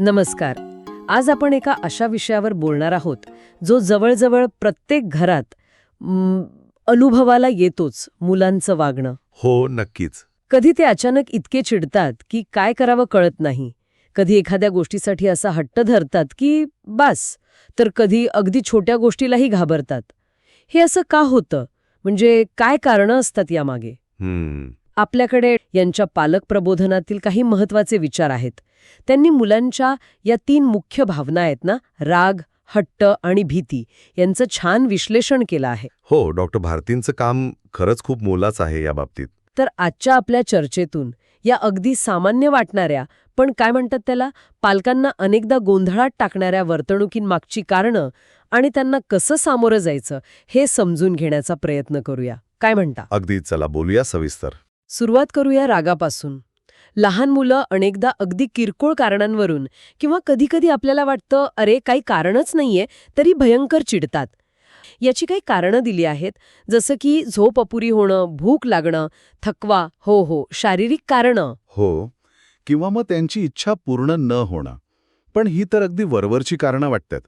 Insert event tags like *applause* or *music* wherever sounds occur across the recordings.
नमस्कार. आज आपण एका अशा विषयावर बोलणार आहोत जो जवळजवळ प्रत्येक घरात अनुभवाला येतोच मुलांचं वागणं. हो नक्कीच. कधी ते अचानक इतके चिडतात की काय करावं कळत नाही. कधी एखाद्या गोष्टीसाठी असा हट्ट धरतात की बास तर कधी अगदी छोट्या गोष्टीलाही घाबरतात. हे असं का होतं? म्हणजे काय कारणं असतात यामागे? हम्म. आपल्याकडे यांच्या पालक प्रबोधनातील काही महत्त्वाचे विचार आहेत. त्यांनी मुलांच्या या तीन मुख्य भावना आहेत ना राग हट्ट आणि भीती यांचं छान विश्लेषण केलं आहे. हो डॉक्टर भारतींचं काम खरंच खूप मोलाचं आहे या बाबतीत. तर आजच्या आपल्या चर्चेतून या अगदी सामान्य वाटणाऱ्या पण काय म्हणतात त्याला पालकांना अनेकदा गोंधळात टाकणाऱ्या वर्तणुकींमागची कारणं आणि त्यांना कसं सामोरं जायचं हे समजून घेण्याचा प्रयत्न करूया. काय म्हणता? अगदी चला बोलूया सविस्तर. सुरुवात करूया रागापासून. लहान मुलं अनेकदा अगदी किरकोळ कारणांवरून किंवा कधीकधी आपल्याला वाटतं अरे काही कारणच नाहीये तरी भयंकर चिडतात. याची काही कारणं दिली आहेत जसं की झोप अपुरी होणं भूक लागणं थकवा हो हो शारीरिक कारणं. हो किंवा मग त्यांची इच्छा पूर्ण न होणं. पण ही तर अगदी वरवरची कारणं वाटतात.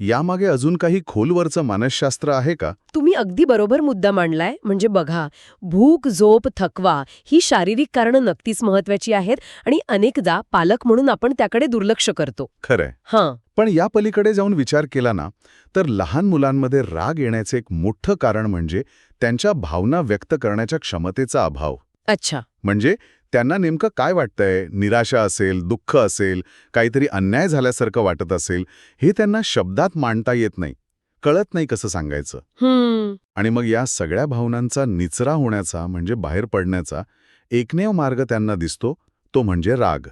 यामागे अजून काही खोलवरचं मानसशास्त्र आहे का? तुम्ही अगदी बरोबर मुद्दा मांडलाय. म्हणजे बघा भूक झोप थकवा ही शारीरिक कारणं नक्कीच महत्वाची आहेत आणि अनेकदा पालक म्हणून आपण त्याकडे दुर्लक्ष करतो. खरंय. हां. पण या पलीकडे जाऊन विचार केला ना तर लहान मुलांमध्ये राग येण्याचे एक मोठं कारण म्हणजे त्यांच्या भावना व्यक्त करण्याच्या क्षमतेचा अभाव. अच्छा. म्हणजे त्यांना नेमकं काय वाटतंय? निराशा असेल दुःख असेल काहीतरी अन्याय झाल्यासारखं वाटत असेल हे त्यांना शब्दात मांडता येत नाही. कळत नाही कसं सांगायचं. आणि मग या सगळ्या भावनांचा निचरा होण्याचा म्हणजे बाहेर पडण्याचा एकमेव मार्ग त्यांना दिसतो तो म्हणजे राग.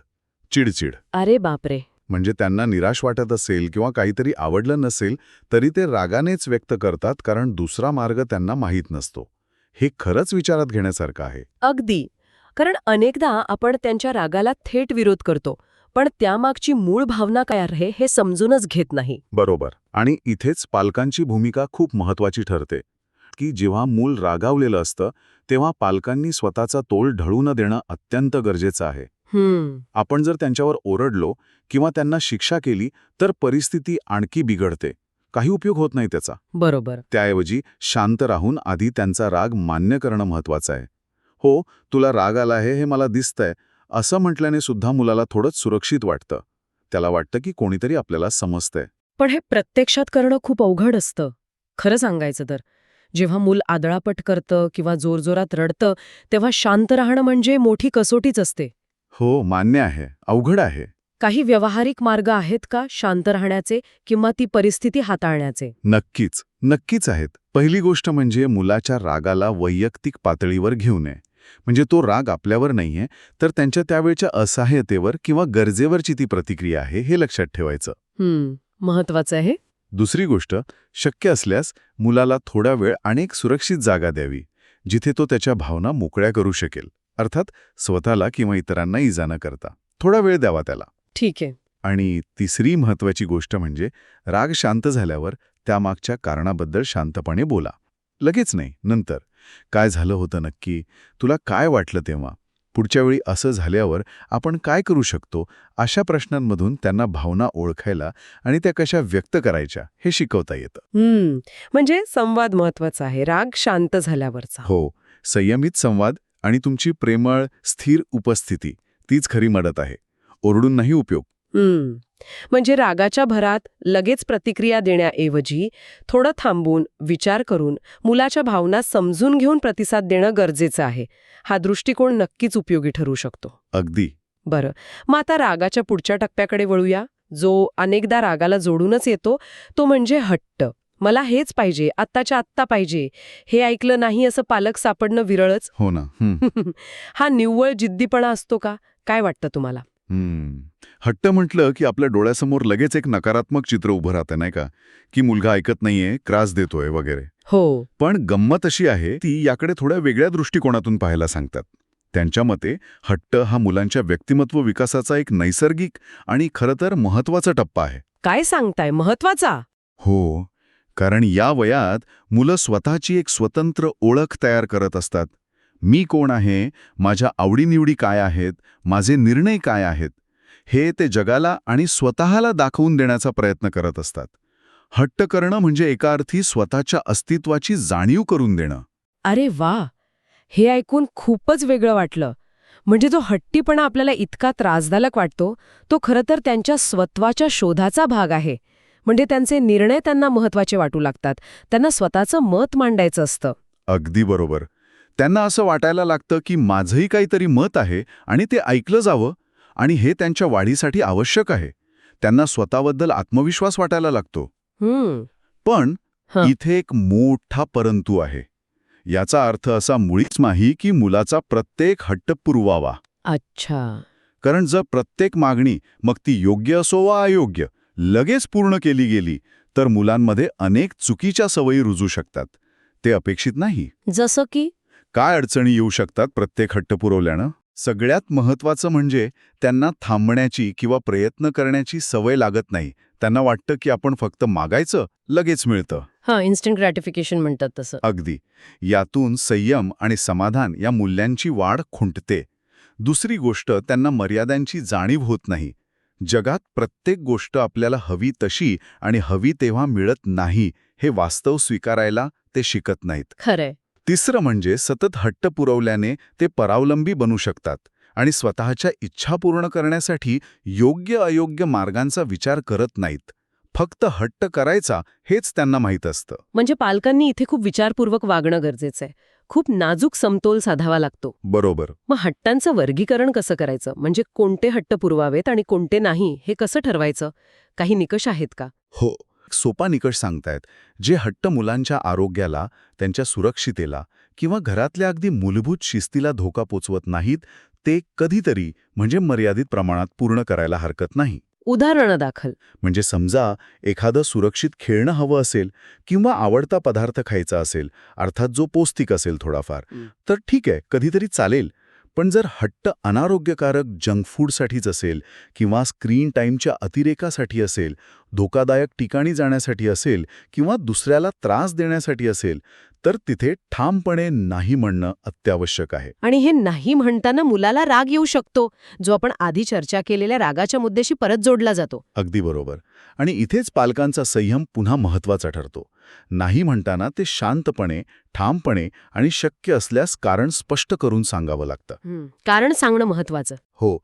चिडचिड. अरे बापरे. म्हणजे त्यांना निराश वाटत असेल किंवा काहीतरी आवडलं नसेल तरी ते रागानेच व्यक्त करतात कारण दुसरा मार्ग त्यांना माहीत नसतो. हे खरंच विचारात घेण्यासारखं आहे. अगदी. कारण अनेकदा आपण त्यांच्या रागाला थेट विरोध करतो पण त्यामागची मूळ भावना काय आहे हे समजूनच घेत नाही. बरोबर. आणि इथेच पालकांची भूमिका खूप महत्वाची ठरते की जेव्हा मूल रागावलेलं असतं तेव्हा पालकांनी स्वतःचा तोल ढळू न देणं अत्यंत गरजेचं आहे. हम्म. आपण जर त्यांच्यावर ओरडलो किंवा त्यांना शिक्षा केली तर परिस्थिती आणखी बिघडते. काही उपयोग होत नाही त्याचा. बरोबर. त्याऐवजी शांत राहून आधी त्यांचा राग मान्य करणं महत्वाचं आहे. हो तुला राग आला आहे हे मला दिसतंय. असं म्हटल्याने सुद्धा मुलाला थोडंच सुरक्षित वाटतं. त्याला वाटतं की कोणीतरी आपल्याला समजतंय. पण हे प्रत्यक्षात करणं खूप अवघड असतं. खरं सांगायचं तर. जेव्हा मूल आदळापट करतं किंवा जोरजोरात रडतं तेव्हा शांत राहणं म्हणजे मोठी कसोटीच असते. हो मान्य आहे. अवघड आहे. काही व्यावहारिक मार्ग आहेत का शांत राहण्याचे किंवा ती परिस्थिती हाताळण्याचे? नक्कीच. नक्कीच आहेत. पहिली गोष्ट म्हणजे मुलाच्या रागाला वैयक्तिक पातळीवर घेऊ नये. म्हणजे तो राग आपल्यावर नाहीये तर त्यांच्या त्यावेळच्या असहाय्यतेवर किंवा गरजेवरची ती प्रतिक्रिया आहे हे लक्षात ठेवायचं. महत्वाचं आहे. दुसरी गोष्ट शक्य असल्यास मुलाला थोडा वेळ अनेक सुरक्षित जागा द्यावी जिथे तो त्याच्या भावना मोकळ्या करू शकेल अर्थात स्वतःला किंवा इतरांना इजा न करता. थोडा वेळ द्यावा त्याला. ठीक आहे. आणि तिसरी महत्वाची गोष्ट म्हणजे राग शांत झाल्यावर त्यामागच्या कारणाबद्दल शांतपणे बोला. लगेच नाही नंतर. काय झालं होतं नक्की? तुला काय वाटलं तेव्हा? पुढच्या वेळी असं झाल्यावर आपण काय करू शकतो? अशा प्रश्नांमधून त्यांना भावना ओळखायला आणि त्या कशा व्यक्त करायच्या हे शिकवता येतं. हम्म. म्हणजे संवाद महत्त्वाचा आहे. राग शांत झाल्यावरचा. हो. संयमित संवाद आणि तुमची प्रेमळ स्थिर उपस्थिती तीच खरी मदत आहे. ओरडून नाही उपयोग. म्हणजे रागाच्या भरात लगेच प्रतिक्रिया देण्याऐवजी थोडं थांबून विचार करून मुलाच्या भावना समजून घेऊन प्रतिसाद देणं गरजेचं आहे. हा दृष्टिकोन नक्कीच उपयोगी ठरू शकतो. अगदी. बरं. मग आता रागाच्या पुढच्या टप्प्याकडे वळूया. जो अनेकदा रागाला जोडूनच येतो तो म्हणजे हट्ट. मला हेच पाहिजे आत्ताच्या आत्ता पाहिजे. हे ऐकलं नाही असं पालक सापडणं विरळच? हो ना. हं. *laughs* निव्वळ जिद्दीपणा असतो का? काय वाटतं तुम्हाला. हट्ट म्हटलं की आपल्या डोळ्यासमोर लगेच एक नकारात्मक चित्र उभं राहतं नाही का? की मुलगा ऐकत नाहीये त्रास देतोय वगैरे. हो. पण गंमत अशी आहे ती याकडे थोड्या वेगळ्या दृष्टिकोनातून पाहायला सांगतात. त्यांच्या मते हट्ट हा मुलांच्या व्यक्तिमत्व विकासाचा एक नैसर्गिक आणि खरं तर महत्त्वाचा टप्पा आहे. काय सांगताय? महत्त्वाचा हो. कारण या वयात मुलं स्वतःची एक स्वतंत्र ओळख तयार करत असतात. मी कोण आहे? माझ्या आवडीनिवडी काय आहेत? माझे निर्णय काय आहेत? हे ते जगाला आणि स्वतःला दाखवून देण्याचा प्रयत्न करत असतात. हट्ट करणं म्हणजे एका अर्थी स्वतःच्या अस्तित्वाची जाणीव करून देणं. अरे वा! हे ऐकून खूपच वेगळं वाटलं. म्हणजे जो हट्टीपणा आपल्याला इतका त्रासदायक वाटतो तो खरं तर त्यांच्या स्वत्वाच्या शोधाचा भाग आहे. म्हणजे त्यांचे निर्णय त्यांना महत्त्वाचे वाटू लागतात. त्यांना स्वतःचं मत मांडायचं असतं. अगदी बरोबर. त्यांना असं वाटायला लागतं की माझंही काहीतरी मत आहे आणि ते ऐकलं जावं आणि हे त्यांच्या वाढीसाठी आवश्यक आहे. त्यांना स्वतःबद्दल आत्मविश्वास वाटायला लागतो. पण. इथे एक मोठा परंतु आहे. याचा अर्थ असा मुळीच नाही की मुलाचा प्रत्येक हट्ट पुरवावा. अच्छा. कारण जर प्रत्येक मागणी मग ती योग्य असो वा अयोग्य लगेच पूर्ण केली गेली तर मुलांमध्ये अनेक चुकीच्या सवयी रुजू शकतात. ते अपेक्षित नाही. जसं की? काय अडचणी येऊ शकतात प्रत्येक हट्ट पुरवल्यानं? सगळ्यात महत्वाचं म्हणजे त्यांना थांबण्याची किंवा प्रयत्न करण्याची सवय लागत नाही. त्यांना वाटतं की आपण फक्त मागायचं लगेच मिळतं. हां इन्स्टंट ग्रॅटिफिकेशन म्हणतात तसं. अगदी. यातून संयम आणि समाधान या मूल्यांची वाढ खुंटते. दुसरी गोष्ट त्यांना मर्यादांची जाणीव होत नाही. जगात प्रत्येक गोष्ट आपल्याला हवी तशी आणि हवी तेव्हा मिळत नाही हे वास्तव स्वीकारायला ते शिकत नाहीत. खरंय. तिसरं म्हणजे सतत हट्ट पुरवल्याने ते परावलंबी बनू शकतात आणि स्वतःच्या इच्छा पूर्ण करण्यासाठी योग्य अयोग्य मार्गांचा विचार करत नाहीत. फक्त हट्ट करायचा हेच त्यांना माहीत असतं. म्हणजे पालकांनी इथे खूप विचारपूर्वक वागणं गरजेचं आहे. खूप नाजूक समतोल साधावा लागतो. बरोबर. मग हट्टांचं वर्गीकरण कसं करायचं? म्हणजे कोणते हट्ट पुरवावेत आणि कोणते नाही हे कसं ठरवायचं? काही निकष आहेत का? हो. एक सोपा निकष सांगतायत जे हट्ट मुलांच्या आरोग्याला त्यांच्या सुरक्षितेला किंवा घरातल्या अगदी मूलभूत शिस्तीला धोका पोचवत नाहीत ते कधीतरी म्हणजे मर्यादित प्रमाणात पूर्ण करायला हरकत नाही उदाहरणं दाखल म्हणजे समजा एखादं सुरक्षित खेळणं हवं असेल किंवा आवडता पदार्थ खायचा असेल अर्थात जो पौष्टिक असेल थोडाफार. तर ठीक आहे कधीतरी चालेल पण जर हट्ट अनारोग्यकारक जंक फूडसाठीच असेल किंवा स्क्रीन टाईमच्या अतिरेकासाठी असेल धोकादायक ठिकाणी जाण्यासाठी असेल किंवा दुसऱ्याला त्रास देण्यासाठी असेल तर तिथे ठामपणे नाही म्हणणं अत्यावश्यक आहे. आणि हे नाही म्हणताना मुलाला राग येऊ शकतो जो आपण आधी चर्चा केलेल्या रागाच्या मुद्द्याशी परत जोडला जातो. अगदी बरोबर. आणि इथेच पालकांचा संयम पुन्हा महत्त्वाचा ठरतो. नाही म्हणताना ते शांतपणे ठामपणे आणि शक्य असल्यास कारण स्पष्ट करून सांगावं लागतं. कारण सांगणं महत्वाचं हो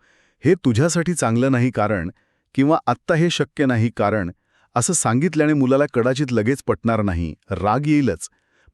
हे तुझ्यासाठी चांगलं नाही कारण किंवा आत्ता हे शक्य नाही कारण असं सांगितल्याने मुलाला कदाचित लगेच पटणार नाही राग येईलच.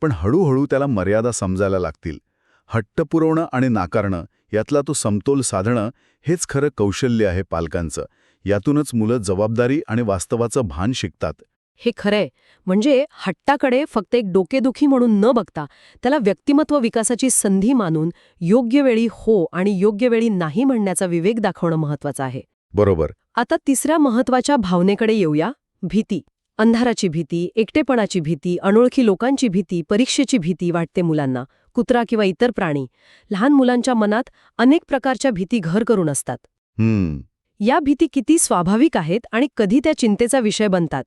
पण हळूहळू त्याला मर्यादा समजायला लागतील. हट्ट पुरवणं आणि नाकारणं यातला तो समतोल साधणं हेच खरं कौशल्य आहे पालकांचं. यातूनच मुलं जबाबदारी आणि वास्तवाचं भान शिकतात. हे खरंय. म्हणजे हट्टाकडे फक्त एक डोकेदुखी म्हणून न बघता त्याला व्यक्तिमत्व विकासाची संधी मानून योग्य वेळी हो आणि योग्य वेळी नाही म्हणण्याचा विवेक दाखवणं महत्वाचं आहे. बरोबर. आता तिसऱ्या महत्त्वाच्या भावनेकडे येऊया. भीती. अंधाराची भीती एकटेपणाची भीती अनोळखी लोकांची भीती परीक्षेची भीती वाटते मुलांना कुत्रा किंवा इतर प्राणी. लहान मुलांच्या मनात अनेक प्रकारच्या भीती घर करून असतात. हम्म. या भीती किती स्वाभाविक आहेत आणि कधी त्या चिंतेचा विषय बनतात?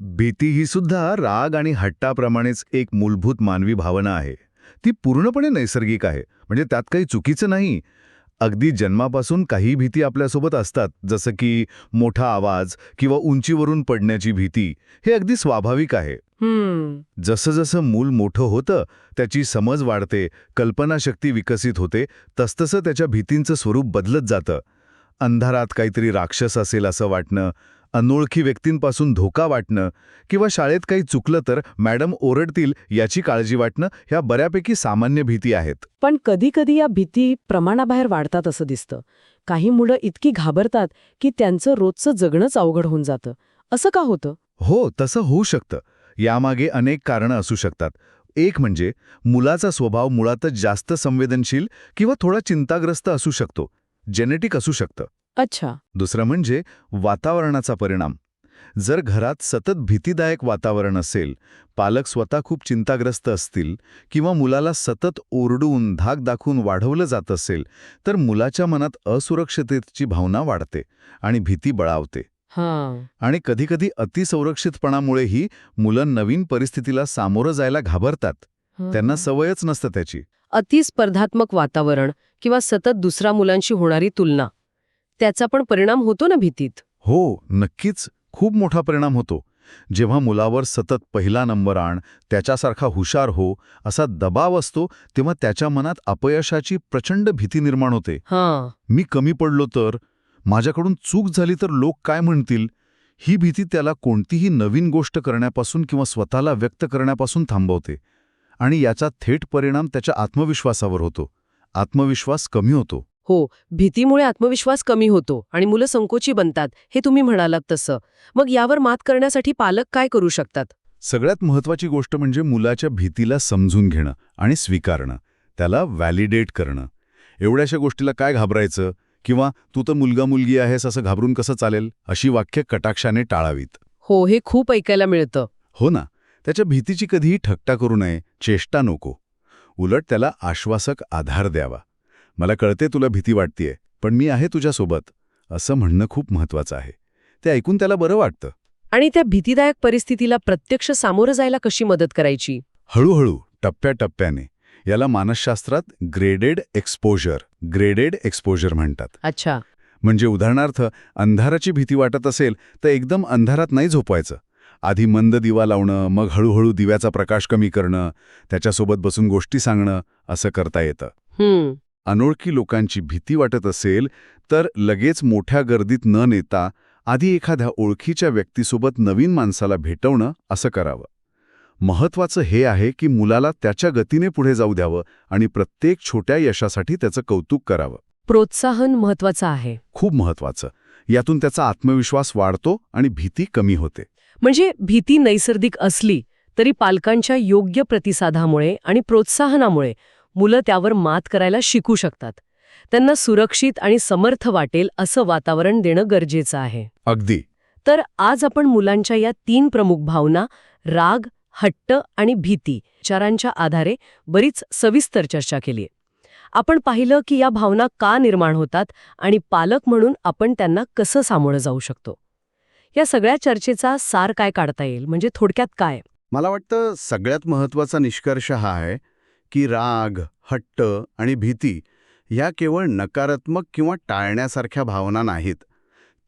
भीती ही सुद्धा राग आणि हट्टाप्रमाणेच एक मूलभूत मानवी भावना आहे. ती पूर्णपणे नैसर्गिक आहे. म्हणजे त्यात काही चुकीचं नाही. अगदी जन्मापासून काही भीती आपल्यासोबत असतात जसं की मोठा आवाज किंवा उंचीवरून पडण्याची भीती हे अगदी स्वाभाविक आहे. जसं जसं मूल मोठं होतं त्याची समज वाढते कल्पनाशक्ती विकसित होते तसतसं त्याच्या भीतींचं स्वरूप बदलत जातं. अंधारात काहीतरी राक्षस असेल असं वाटणं अनोळखी व्यक्तींपासून धोका वाटणं किंवा शाळेत काही चुकलं तर मॅडम ओरडतील याची काळजी वाटणं ह्या बऱ्यापैकी सामान्य भीती आहेत. पण कधी कधी या भीती प्रमाणाबाहेर वाढतात असं दिसतं. काही मुलं इतकी घाबरतात की त्यांचं रोजचं जगणंच अवघड होऊन जातं. असं का होतं? हो तसं होऊ शकतं. यामागे अनेक कारणं असू शकतात. एक म्हणजे मुलाचा स्वभाव मुळातच जास्त संवेदनशील किंवा थोडा चिंताग्रस्त असू शकतो. जेनेटिक असू शकतं. अच्छा. दुसरं म्हणजे वातावरणाचा परिणाम. जर घरात सतत भीतीदायक वातावरण असेल पालक स्वतः खूप चिंताग्रस्त असतील किंवा मुलाला सतत ओरडून धाक दाखवून वाढवलं जात असेल तर मुलाच्या मनात असुरक्षिततेची भावना वाढते आणि भीती बळावते. हां. आणि कधीकधी अतिसंरक्षितपणामुळेही मुलं नवीन परिस्थितीला सामोरं जायला घाबरतात. त्यांना सवयच नसतं त्याची. अतिस्पर्धात्मक वातावरण किंवा सतत दुसऱ्या मुलांशी होणारी तुलना. त्याचा पण परिणाम होतो ना भीतीत? हो नक्कीच. खूप मोठा परिणाम होतो. जेव्हा मुलावर सतत पहिला नंबर आण त्याच्यासारखा हुशार हो असा दबाव असतो तेव्हा त्याच्या मनात अपयशाची प्रचंड भीती निर्माण होते. हां. मी कमी पडलो तर? माझ्याकडून चूक झाली तर लोक काय म्हणतील? ही भीती त्याला कोणतीही नवीन गोष्ट करण्यापासून किंवा स्वतःला व्यक्त करण्यापासून थांबवते. आणि याचा थेट परिणाम त्याच्या आत्मविश्वासावर होतो. आत्मविश्वास कमी होतो. हो भीतीमुळे आत्मविश्वास कमी होतो आणि मुलं संकोची बनतात हे तुम्ही म्हणालात तसं. मग यावर मात करण्यासाठी पालक काय करू शकतात? सगळ्यात महत्वाची गोष्ट म्हणजे मुलाच्या भीतीला समजून घेणं आणि स्वीकारणं त्याला व्हॅलिडेट करणं. एवढ्याशा गोष्टीला काय घाबरायचं? किंवा तू तर मुलगा मुलगी आहेस असं घाबरून कसं चालेल? अशी वाक्य कटाक्षाने टाळावीत. हो हे खूप ऐकायला मिळतं. हो ना. त्याच्या भीतीची कधीही ठट्टा करू नये चेष्टा नको. उलट त्याला आश्वासक आधार द्यावा. मला कळते तुला भीती वाटतेय पण मी आहे तुझ्यासोबत असं म्हणणं खूप महत्वाचं आहे. ते ऐकून त्याला बरं वाटतं. आणि त्या भीतीदायक परिस्थितीला प्रत्यक्ष सामोरं जायला कशी मदत करायची? हळूहळू टप्प्याटप्प्याने याला मानसशास्त्रात ग्रेडेड एक्सपोजर ग्रेडेड एक्सपोजर म्हणतात. अच्छा. म्हणजे उदाहरणार्थ अंधाराची भीती वाटत असेल तर एकदम अंधारात नाही झोपवायचं. आधी मंद दिवा लावणं मग हळूहळू दिव्याचा प्रकाश कमी करणं त्याच्यासोबत बसून गोष्टी सांगणं असं करता येतं. अनोळखी लोकांची भीती वाटत असेल तर लगेच मोठ्या गर्दीत न नेता आधी एखाद्या ओळखीच्या व्यक्तीसोबत नवीन माणसाला भेटवणं असं करावं. महत्वाचं हे आहे की मुलाला त्याच्या गतीने पुढे जाऊ द्यावं आणि प्रत्येक छोट्या यशासाठी त्याचं कौतुक करावं. प्रोत्साहन महत्वाचं आहे. खूप महत्वाचं यातून त्याचा आत्मविश्वास वाढतो आणि भीती कमी होते. म्हणजे भीती नैसर्गिक असली तरी पालकांच्या योग्य प्रतिसादामुळे आणि प्रोत्साहनामुळे मुलं त्यावर मात करायला शिकू शकतात. त्यांना सुरक्षित आणि समर्थ वाटेल असं वातावरण देणं गरजेचं आहे. अगदी. तर आज आपण मुलांच्या या तीन प्रमुख भावना राग हट्ट आणि भीती विचारांच्या आधारे बरीच सविस्तर चर्चा केली आपण पाहिलं की या भावना का निर्माण होतात आणि पालक म्हणून आपण त्यांना कसं सामोरं जाऊ शकतो? या सगळ्या चर्चेचा सार काय काढता येईल? म्हणजे थोडक्यात काय? मला वाटतं सगळ्यात महत्त्वाचा निष्कर्ष हा आहे की राग हट्ट आणि भीती ह्या केवळ नकारात्मक किंवा टाळण्यासारख्या भावना नाहीत.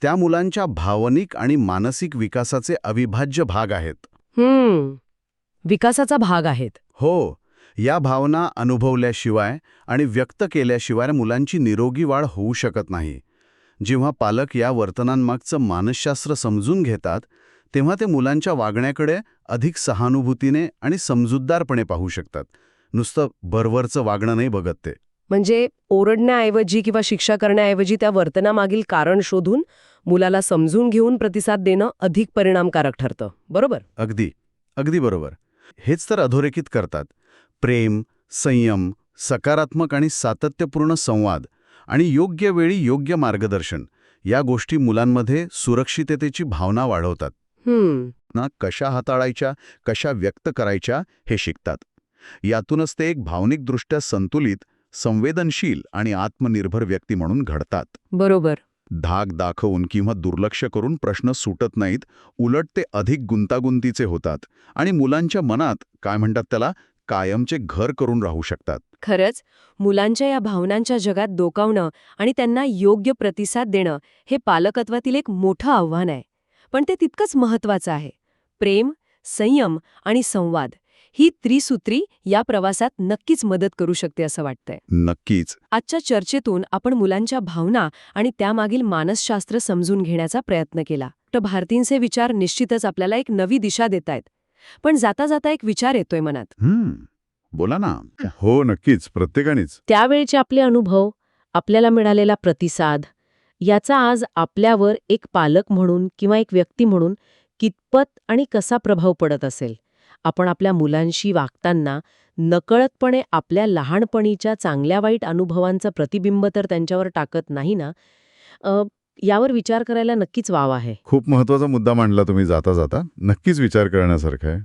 त्या मुलांच्या भावनिक आणि मानसिक विकासाचे अविभाज्य भाग आहेत. विकासाचा भाग आहेत. हो. या भावना अनुभवल्याशिवाय आणि व्यक्त केल्याशिवाय मुलांची निरोगी वाढ होऊ शकत नाही. जेव्हा पालक या वर्तनांमागचं मानसशास्त्र समजून घेतात तेव्हा ते मुलांच्या वागण्याकडे अधिक सहानुभूतीने आणि समजूतदारपणे पाहू शकतात. नुसतं बरवरचं वागणं नाही बघत ते. म्हणजे ओरडण्याऐवजी किंवा शिक्षा करण्याऐवजी त्या वर्तनामागील कारण शोधून मुलाला समजून घेऊन प्रतिसाद देणं अधिक परिणामकारक ठरतं. बरोबर? अगदी. अगदी बरोबर. हेच तर अधोरेखित करतात. प्रेम संयम सकारात्मक आणि सातत्यपूर्ण संवाद आणि योग्य वेळी योग्य मार्गदर्शन या गोष्टी मुलांमध्ये सुरक्षिततेची भावना वाढवतात. ना कशा हाताळायच्या कशा व्यक्त करायच्या हे शिकतात. यातूनच ते एक भावनिकदृष्ट्या संतुलित संवेदनशील आणि आत्मनिर्भर व्यक्ती म्हणून घडतात. बरोबर. धाक दाखवून किंवा दुर्लक्ष करून प्रश्न सुटत नाहीत उलट ते अधिक गुंतागुंतीचे होतात आणि मुलांच्या मनात काय म्हणतात त्याला कायमचे घर करून राहू शकतात. खरंच मुलांच्या या भावनांच्या जगात डोकावणं आणि त्यांना योग्य प्रतिसाद देणं हे पालकत्वातील एक मोठं आव्हान आहे. पण ते तितकंच महत्वाचं आहे. प्रेम संयम आणि संवाद ही त्रिसूत्री या प्रवासात नक्कीच मदत करू शकते असं वाटतंय. नक्कीच. आजच्या चर्चेतून आपण मुलांच्या भावना आणि त्यामागील मानसशास्त्र समजून घेण्याचा प्रयत्न केला. तर भारतींचे विचार निश्चितच आपल्याला एक नवी दिशा देत आहेत. पण जाता जाता एक विचार येतोय मनात. बोला ना. हो नक्कीच. प्रत्येकानेच. त्यावेळचे आपले अनुभव आपल्याला मिळालेला प्रतिसाद याचा आज आपल्यावर एक पालक म्हणून किंवा एक व्यक्ती म्हणून कितपत आणि कसा प्रभाव पडत असेल? आपण आपल्या मुलांशी वागताना नकळतपणे आपल्या लहानपणीच्या चांगल्या वाईट अनुभवांचं प्रतिबिंब तर त्यांच्यावर टाकत नाही ना? अ, यावर विचार करायला नक्कीच वाव आहे. खूप महत्त्वाचा मुद्दा मांडला तुम्ही जाता जाता नक्कीच विचार करण्यासारखा आहे.